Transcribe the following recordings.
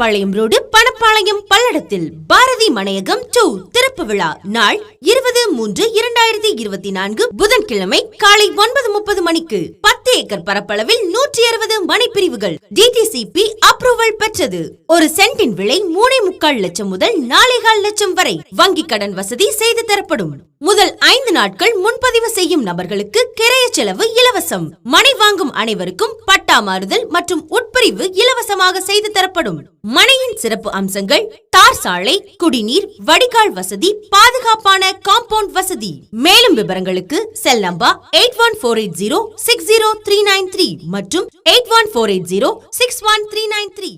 பாளையம் road Panapalayam பல்லடத்தில் Bharathi மனையகம் two திறப்பு விழா நாள் இருபது மூன்று இரண்டாயிரத்தி இருபத்தி நான்கு புதன்கிழமை காலை ஒன்பது முப்பது மணிக்கு. பத்து ஏக்கர் பரப்பளவில் நூற்றி அறுபது மனைப்பிரிவுகள் டிடிசிபி அப்ரூவல் பெற்றது. ஒரு சென்டின் விலை மூணே முக்கால் லட்சம் முதல் நாலேகால் லட்சம் வரை வங்கி கடன் வசதி செய்து தரப்படும். முதல் ஐந்து நாட்கள் முன்பதிவு செய்யும் நபர்களுக்கு கிரைய செலவு இலவசம். மனை வாங்கும் அனைவருக்கும் பட்டா மாறுதல் மற்றும் உட்பட உட்பிரிவு இலவசமாக செய்து தரப்படும். மனையின் சிறப்பு அம்சங்கள் தார் சாலை குடிநீர் வடிகால் வசதி பாதுகாப்பான காம்பவுண்ட் வசதி. மேலும் விவரங்களுக்கு cell number eight one four eight zero six zero three nine three மற்றும் eight one four eight zero six one three nine three.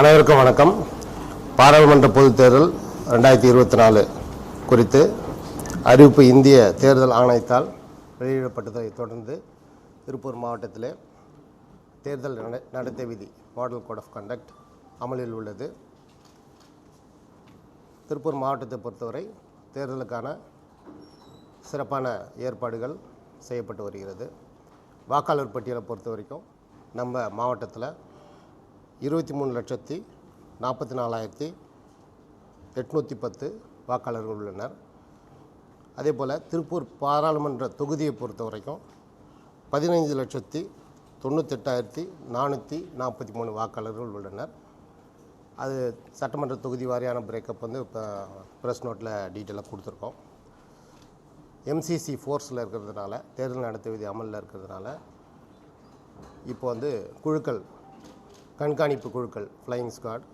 அனைவருக்கும் வணக்கம். பாராளுமன்ற பொதுத் தேர்தல் ரெண்டாயிரத்தி இருபத்தி நாலு குறித்து அறிவிப்பு இந்திய தேர்தல் ஆணையத்தால் வெளியிடப்பட்டதை தொடர்ந்து திருப்பூர் மாவட்டத்திலே தேர்தல் நட- நடத்தை விதி மாடல் கோட் ஆஃப் கண்டக்ட் அமலில் உள்ளது. திருப்பூர் மாவட்டத்தை பொறுத்தவரை தேர்தலுக்கான சிறப்பான ஏற்பாடுகள் செய்யப்பட்டு வருகிறது. வாக்காளர் பட்டியலை பொறுத்த வரைக்கும் நம்ம மாவட்டத்தில் இருபத்தி மூணு லட்சத்தி நாற்பத்தி நாலாயிரத்தி எட்நூற்றி பத்து வாக்காளர்கள் உள்ளனர். அதே போல் திருப்பூர் பாராளுமன்ற தொகுதியை பொறுத்த வரைக்கும் பதினைஞ்சு லட்சத்தி தொண்ணூத்தெட்டாயிரத்தி நானூற்றி நாற்பத்தி மூணு வாக்காளர்கள் உள்ளனர். அது சட்டமன்ற தொகுதி வாரியான பிரேக்கப் வந்து இப்போ ப்ரெஸ் நோட்டில் டீட்டெயிலாக கொடுத்துருக்கோம். எம்சிசி ஃபோர்ஸில் இருக்கிறதுனால தேர்தல் நடத்த விதி அமலில் இருக்கிறதுனால இப்போ வந்து குழுக்கள் கண்காணிப்பு குழுக்கள் flying squad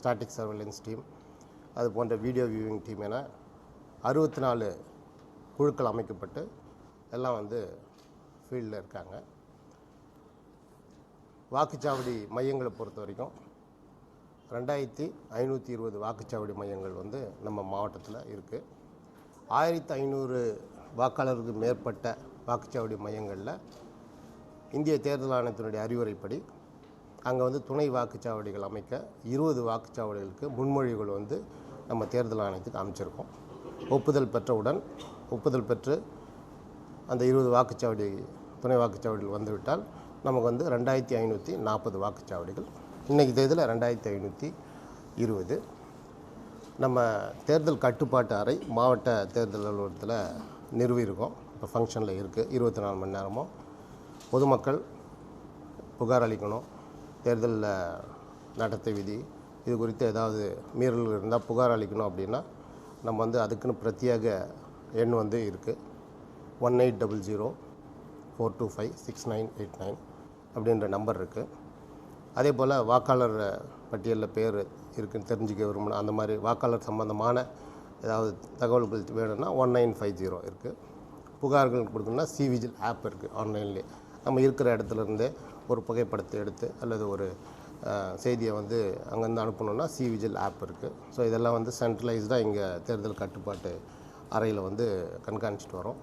static surveillance team அது போன்ற வீடியோ வியூவிங் டீம் என அறுபத்தி நாலு குழுக்கள் அமைக்கப்பட்டு எல்லாம் வந்து ஃபீல்டில் இருக்காங்க. வாக்குச்சாவடி மையங்களை பொறுத்த வரைக்கும் ரெண்டாயிரத்தி ஐநூற்றி இருபது வாக்குச்சாவடி மையங்கள் வந்து நம்ம மாவட்டத்தில் இருக்குது ஆயிரத்தி ஐநூறு வாக்காளருக்கு மேற்பட்ட வாக்குச்சாவடி மையங்களில் இந்திய தேர்தல் ஆணையத்தினுடைய அறிவுரைப்படி அங்கே வந்து துணை வாக்குச்சாவடிகள் அமைக்க இருபது வாக்குச்சாவடிகளுக்கு முன்மொழிவுகள் வந்து நம்ம தேர்தல் ஆணையத்துக்கு அமைச்சிருக்கோம். ஒப்புதல் பெற்றவுடன் ஒப்புதல் பெற்று அந்த இருபது வாக்குச்சாவடி துணை வாக்குச்சாவடிகள் வந்துவிட்டால் நமக்கு வந்து ரெண்டாயிரத்தி ஐநூற்றி நாற்பது வாக்குச்சாவடிகள். இன்றைக்கி தேதியில் ரெண்டாயிரத்தி ஐநூற்றி இருபது. நம்ம தேர்தல் கட்டுப்பாட்டு அறை மாவட்ட தேர்தல் அலுவலகத்தில் நிறுவியிருக்கோம். இப்போ ஃபங்க்ஷனில் இருக்குது இருபத்தி நாலு மணி நேரமும் பொதுமக்கள் புகார் அளிக்கணும். தேர்தலில் நடத்தை விதி இது குறித்து ஏதாவது மீறல்கள் இருந்தால் புகார் அளிக்கணும் அப்படின்னா நம்ம வந்து அதுக்குன்னு பிரத்யேக எண் வந்து இருக்குது one eight double zero four two five six nine eight nine. அப்படின்ற நம்பர் இருக்குது அதே போல் வாக்காளர் பட்டியலில் பேர் இருக்குன்னு தெரிஞ்சுக்க விரும்பணும். அந்த மாதிரி வாக்காளர் சம்மந்தமான ஏதாவது தகவல்கள் வேணும்னா ஒன் நைன் ஃபைவ் ஜீரோ இருக்குது புகார்கள் கொடுக்கணும்னா சிவிஜில் ஆப் இருக்குது ஆன்லைன்லேயே நம்ம இருக்கிற இடத்துலருந்தே ஒரு புகைப்படத்தை எடுத்து அல்லது ஒரு செய்தியை வந்து அங்கேருந்து அனுப்பணும்னா சிவிஜில் ஆப் இருக்குது ஸோ இதெல்லாம் வந்து சென்ட்ரலைஸ்டாக இங்கே தேர்தல் கட்டுப்பாட்டு அறையில் வந்து கண்காணிச்சிட்டு வரோம்.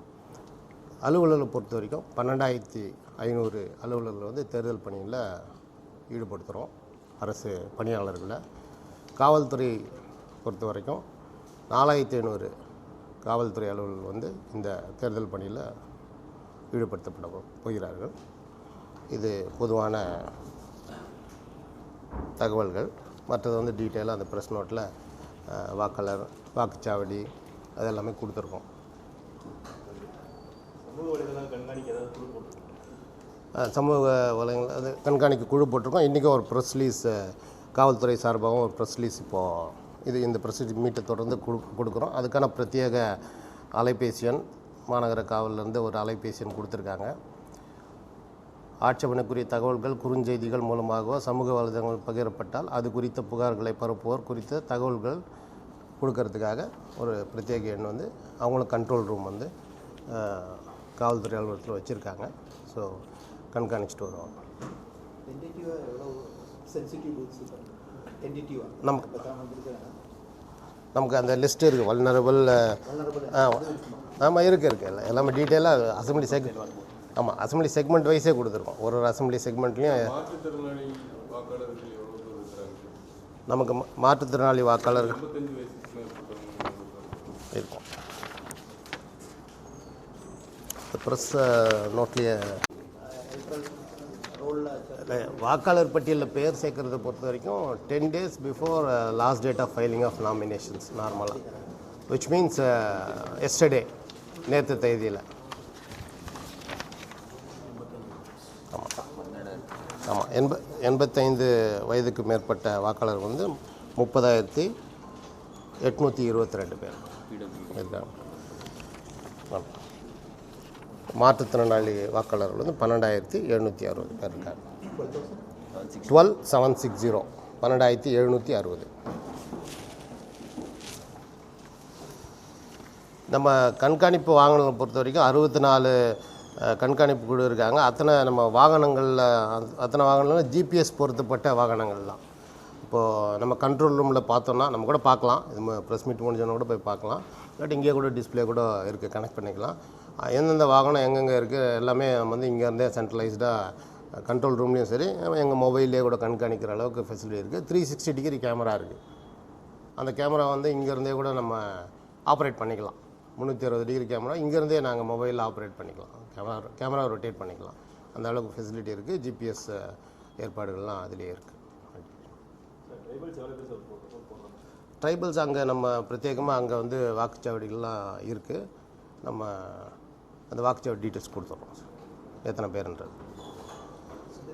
அலுவலர்களை பொறுத்த வரைக்கும் பன்னெண்டாயிரத்தி ஐநூறு அலுவலர்கள் வந்து தேர்தல் பணியில் ஈடுபடுத்துகிறோம் அரசு பணியாளர்களை. காவல்துறை பொறுத்த வரைக்கும் நாலாயிரத்தி ஐநூறு காவல்துறை அலுவலர்கள் வந்து இந்த தேர்தல் பணியில் ஈடுபடுத்தப்பட போகிறார்கள். இது பொதுவான தகவல்கள். மற்றது வந்து டீட்டெயிலாக அந்த ப்ரெஸ் நோட்டில் வாக்காளர் வாக்குச்சாவடி அதெல்லாமே கொடுத்துருக்கோம். சமூக வலைங்கள் அது கண்காணிக்க குழு போட்டிருக்கோம். இன்றைக்கும் ஒரு ப்ரெஸ் ரிலீஸ் காவல்துறை சார்பாகவும் ஒரு ப்ரெஸ் ரிலீஸ் இப்போது இது இந்த ப்ரெஸ் மீட்டை தொடர்ந்து கொடு கொடுக்குறோம். அதுக்கான பிரத்யேக அலைபேசி எண் மாநகர காவல்லேருந்து ஒரு அலைபேசி எண் கொடுத்துருக்காங்க. ஆட்சேபனைக்குரிய தகவல்கள் குறுஞ்செய்திகள் மூலமாகவோ சமூக வலைதளங்கள் பகிரப்பட்டால் அது குறித்த புகார்களை பரப்புவோர் குறித்த தகவல்கள் கொடுக்கறதுக்காக ஒரு பிரத்யேக எண் வந்து அவங்களும் கண்ட்ரோல் ரூம் வந்து காவல்துறை அலுவலகத்தில் வச்சுருக்காங்க. ஸோ கண்காணிச்சிட்டு வருவாங்க நமக்கு நமக்கு அந்த லிஸ்ட் இருக்குது வல்னரபிள் ஆ ஆமாம் இருக்குது இருக்குது எல்லாம் எல்லாமே டீட்டெயிலாக அசம்பிளி செக் ஆமாம் அசம்பிளி செக்மெண்ட் வைஸே கொடுத்துருக்கோம். ஒரு ஒரு அசம்பிளி செக்மெண்ட்லேயும் நமக்கு மா- மாற்றுத்திறனாளி வாக்காளர்கள் இருக்கும். ப்ரெஸ் நோட்லேயே ரோலில் வாக்காளர் பட்டியலில் பேர் சேர்க்கறத பொறுத்த வரைக்கும் ten days before last date of filing of nominations நார்மலாக விச் மீன்ஸ் எஸ்டர்டே நேற்று தேதியில். ஆமாம் எண்ப எண்பத்தைந்து வயதுக்கு மேற்பட்ட வாக்காளர் வந்து முப்பதாயிரத்தி எட்நூற்றி இருபத்தி ரெண்டு பேர். இருக்காங்க. ஆமாம். மாற்றுத்திறனாளி வாக்காளர்கள் வந்து பன்னெண்டாயிரத்தி எழுநூற்றி அறுபது பேர் இருக்காங்க. டுவெல் செவன் சிக்ஸ் ஜீரோ பன்னெண்டாயிரத்தி எழுநூற்றி அறுபது. நம்ம கண்காணிப்பு வாகனங்களை பொறுத்த வரைக்கும் அறுபத்தி நாலு கண்காணிப்பு குழு இருக்காங்க. அத்தனை நம்ம வாகனங்களில் அத்தனை வாகனங்கள் ஜிபிஎஸ் பொருத்தப்பட்ட வாகனங்கள்லாம் இப்போது நம்ம கண்ட்ரோல் ரூமில் பார்த்தோன்னா நம்ம கூட பார்க்கலாம். இது ப்ரெஸ் மீட் முடிஞ்சோன்னா கூட போய் பார்க்கலாம். இல்லாட்டி இங்கேயே கூட டிஸ்ப்ளே கூட இருக்குது கனெக்ட் பண்ணிக்கலாம். எந்தெந்த வாகனம் எங்கெங்கே இருக்குது எல்லாமே நம்ம வந்து இங்கேருந்தே சென்ட்ரலைஸ்டாக கண்ட்ரோல் ரூம்லேயும் சரி எங்கள் மொபைல்லேயே கூட கண்காணிக்கிற அளவுக்கு ஃபெசிலிட்டி இருக்குது த்ரீ சிக்ஸ்டி டிகிரி கேமரா இருக்குது அந்த கேமரா வந்து இங்கேருந்தே கூட நம்ம ஆப்ரேட் பண்ணிக்கலாம். முந்நூற்றி அறுபது டிகிரி கேமரா இங்கேருந்தே நாங்கள் மொபைலில் ஆப்ரேட் பண்ணிக்கலாம். கேமரா கேமரா ரொட்டேட் பண்ணிக்கலாம். அந்த அளவுக்கு ஃபெசிலிட்டி இருக்குது ஜிபிஎஸ் ஏற்பாடுகள்லாம் அதிலே இருக்குது ட்ரைபல்ஸ் அங்கே நம்ம பிரத்யேகமாக அங்கே வந்து வாக்குச்சாவடிகள்லாம் இருக்குது நம்ம அந்த வாக்குச்சாவடி டீட்டெயில்ஸ் கொடுத்துட்றோம் எத்தனை பேருன்றது.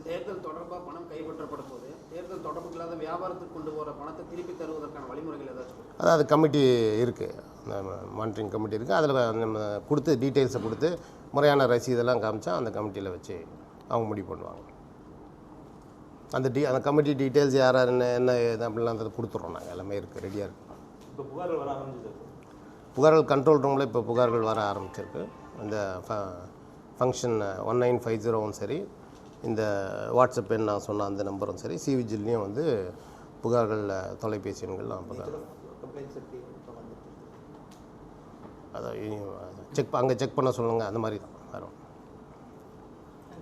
தேர்தல் தொடர்பாக பணம் கைப்பற்றப்படும் போது தேர்தல் தொடர்பு இல்லாத வியாபாரத்துக்கு கொண்டு போகிற பணத்தை திருப்பி தருவதற்கான வழிமுறைகள் ஏதாச்சும் இருக்கா? அதாவது கமிட்டி இருக்குது மானிட்டரிங் கமிட்டி இருக்குது அதில் நம்ம கொடுத்து டீட்டெயில்ஸை கொடுத்து முறையான ரசீதெல்லாம் காமிச்சா அந்த கமிட்டியில் வச்சு அவங்க முடிவு பண்ணுவாங்க. அந்த டி அந்த கமிட்டி டீட்டெயில்ஸ் யார் யார் என்ன என்ன ஏது அப்படிலாம் அதை கொடுத்துட்றோம் நாங்கள் எல்லாமே இருக்குது ரெடியாக இருக்குது இப்போ புகார்கள் வர ஆரம்பிச்சது புகார்கள் கண்ட்ரோல் ரூமில் இப்போ புகார்கள் வர ஆரம்பிச்சிருக்கு. இந்த ஃபங்க்ஷன் ஒன் நைன் ஃபைவ் ஜீரோவும் சரி இந்த வாட்ஸ்அப் எண் நான் சொன்ன அந்த நம்பரும் சரி சிவிஜில்லையும் வந்து புகார்கள் தொலைபேசி எண்கள்லாம் புகார் அதை செக் அங்கே செக் பண்ண சொல்லுங்கள் அந்த மாதிரி தான் வரும்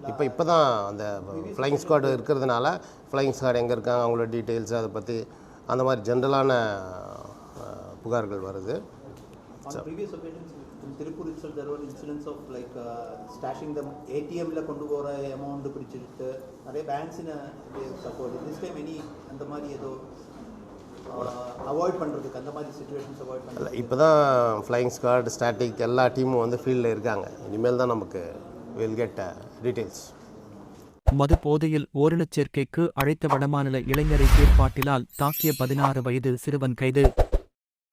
இப்போ இப்போ தான் அந்த ஃப்ளைங் ஸ்குவாட் இருக்கிறதுனால ஃப்ளைங் ஸ்குவாட் எங்கே இருக்காங்க அவங்களோட டீட்டெயில்ஸ் அதை பற்றி அந்த மாதிரி ஜென்ரலான புகார்கள் வருது. Itself, there were incidents of like uh, stashing them ATMல கொண்டு போகிற அமௌண்ட் பிடிச்சிட்டு நிறைய பேங்க்ஸின சப்போர்ட் திஸ் டைம் எனி அந்த மாதிரி ஏதோ அவாய்ட் பண்ணுறதுக்கு அந்த மாதிரி சுச்சுவேஷன்ஸ் அவாய்ட் இல்லை பண்ணுறது இப்போ தான் ஃப்ளைங் ஸ்குவாட் ஸ்டாட்டிக் எல்லா டீமும் வந்து ஃபீல்டில் இருக்காங்க. இனிமேல் தான் நமக்கு வில் கெட் டீட்டெயில்ஸ் மது போதையில் ஓரினச் சேர்க்கைக்கு அழைத்த வடமாநில இளைஞரை ஏற்பாட்டிலால் தாக்கிய பதினாறு வயது சிறுவன் கைது. திருப்பூர்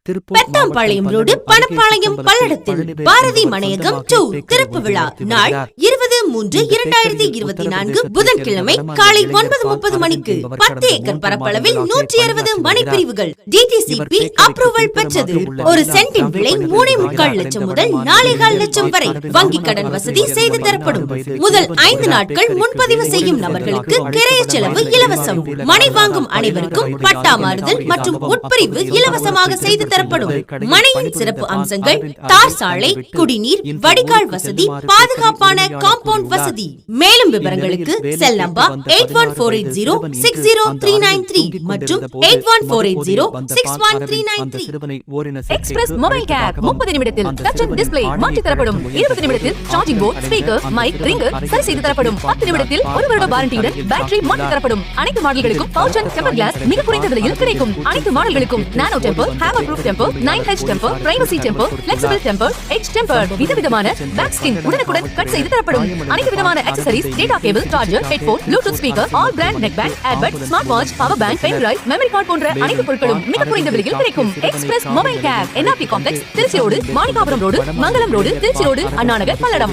பெத்தாம்பாளையம் ரோடு பணப்பாளையம் பழனிவேல் பாரதி மனையகம் சொந்தமாக டூ திறப்பு விழா நாள். இருபது மூன்று இரண்டாயிரத்தி இருபத்தி நான்கு புதன்கிழமை காலை ஒன்பது முப்பது மணிக்கு பத்து ஏக்கர் பரப்பளவில் நூற்றி அறுபது இவர் டிடிசிபி அப்ரூவல் பெற்றது ஒரு சென்டின் விலை மூணே முக்கால் லட்சம் முதல் இளைஞர் லட்சம் வரை அரவிந்த் வங்கி குமார் கடன் வசதி செய்து தரப்படும். முதல் ஐந்து நாட்கள் முன்பதிவு செய்யும் நபர்களுக்கு கிரைய செலவு இலவசம். மனை வாங்கும் அனைவருக்கும் பட்டா மாறுதல் மற்றும் உட்பிரிவு இலவசமாக செய்து தரப்படும். மனையின் சிறப்பு அம்சங்கள் தார் சாலை குடிநீர் வடிகால் வசதி பாதுகாப்பான காம்பவுண்ட் உரிமையாளர் வசதி. மேலும் விவரங்களுக்கு cell number eight one four eight zero six zero three nine three மற்றும் eight one four eight zero six one three nine three. Express mobile cap முப்பது நிமிடத்தில் டச் அண்ட் டிஸ்பிளே மாற்றி தரப்படும். இருபது நிமிடத்தில் சார்ஜிங் போர்ட் ஸ்பீக்கர் மைக் சிறுவன் ring அருகில் சரி செய்து தரப்படும். பத்து நிமிடத்தில் ஒரு வருட வாரண்டியுடன் பேட்டரி மாற்றி. தரப்படும். அனைத்து மாடல்களுக்கும் பவுச் அண்ட் டெம்பர் கிளாஸ் மிக குறைந்த விலையில் கிடைக்கும். அனைத்து மாடல்களுக்கும் nano temper hammer proof temper nine H temper privacy temper flexible temper H temper விதவிதமான பேக் ஸ்கின் உடனுக்குடன் கட் செய்து தரப்படும் அனைத்து விதமான accessories data cable charger headphone bluetooth speaker all brand neck band earbud smart watch power bank pen drive memory card போன்ற அனைத்து பொருட்களும் மிக குறைந்த விலையில் கிடைக்கும். Express mobile cap NRP complex Trichy road Manikkapuram road Mangalam road Trichy road Annanagar Palladam.